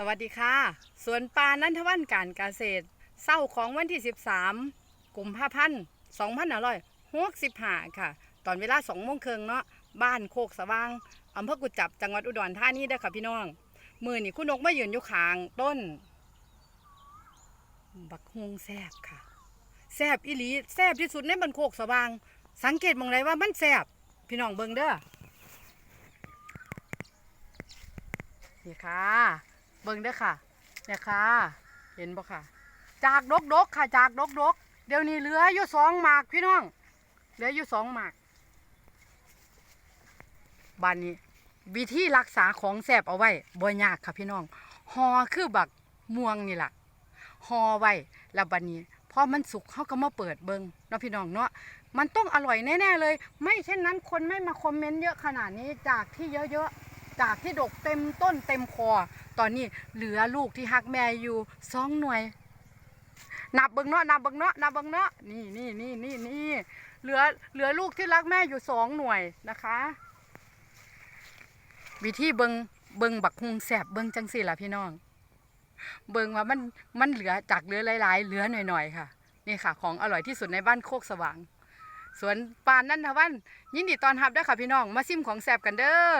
สวัสดีค่ะ สวนปานันทวันการเกษตรเศร้าของวันที่ 13กลุ่มภาพันธ์2565ค่ะ ตอนเวลา2โมงครึ่งเนาะบ้านโคกสว่างอำเภอกุจจับจังหวัดอุดรธานีเด้ค่ะพี่น้อง มือนี่คุณนกมายืนอยู่ข้างต้น บักฮวงแซบค่ะแซบอีหลีแซบที่สุดในบันโคกสว่าง สังเกตมองไรว่ามันแซบพี่น้องเบิ่งเด้อนี่ค่ะ เบิ่งเด้ค่ะเนี่ยค่ะ เห็นบ่ค่ะ จากดกดกๆค่ะ จากดกดกๆเดี๋ยวนี้เหลืออยู่สองหมากพี่น้อง เหลืออยู่สองหมากบ้านนี้ วิธีรักษาของแสบเอาไว้บ่ยากค่ะพี่น้องหอคือบักม่วงนี่แหละหอไว้แล้วบัดนี้พอมันสุกเขาก็มาเปิดเบิงเนาะพี่น้องเนาะมันต้องอร่อยแน่ๆเลย ไม่เช่นนั้นคนไม่มาคอมเมนต์เยอะขนาดนี้จากที่เยอะๆ จากที่ดกเต็มต้นเต็มคอ ตอนนี้เหลือลูกที่ฮักแม่อยู่สองหน่วย นับเบิงเนาะนับเบิงเนาะนับเบิงเนาะนี่นี่นี่นี่นี่เหลือเหลือลูกที่รักแม่อยู่สองหน่วยนะคะ วิธีเบิงเบิงบักฮุงแสบเบิงจังสี่ล่ะพี่น้อง เบิงว่ามันมันเหลือจากเหลือหลาย ๆ เหลือหน่อยๆค่ะนี่ค่ะ ของอร่อยที่สุดในบ้านโคกสว่างสวนปานนั่นทวันยินดีตอนรับด้วยค่ะพี่น้อง มาซิมของแสบกันเด้อ